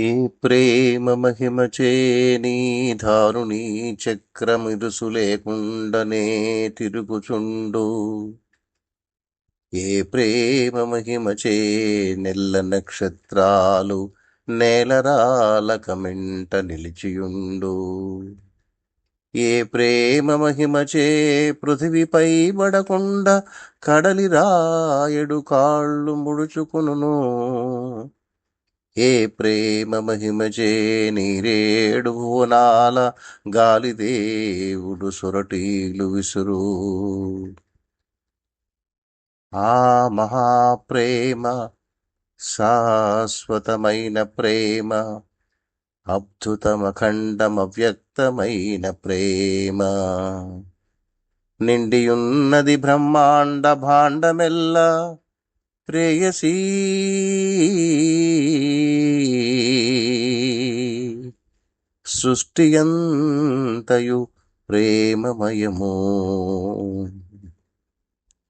ఏ ప్రేమ మహిమచే నీ ధారుణీ చక్రమిరుసు లేకుండనే తిరుగుచుండు. ఏ ప్రేమ మహిమచే నెల్ల నక్షత్రాలు నేలరాలకమెంట నిలిచియుండు. ఏ ప్రేమ మహిమచే పృథివిపై పడకుండా కడలి రాయడు కాళ్ళు ముడుచుకును ఏ ప్రేమ మహిమచే నీరేడు భువనాల గాలిదేవుడు సొరటీలు విసురు. ఆ మహాప్రేమ శాశ్వతమైన ప్రేమ అద్భుతమఖండమవ్యక్తమైన ప్రేమ. నిండియున్నది బ్రహ్మాండ భాండమెల్ల ప్రేయసీ సృష్టియంతయు ప్రేమమయము.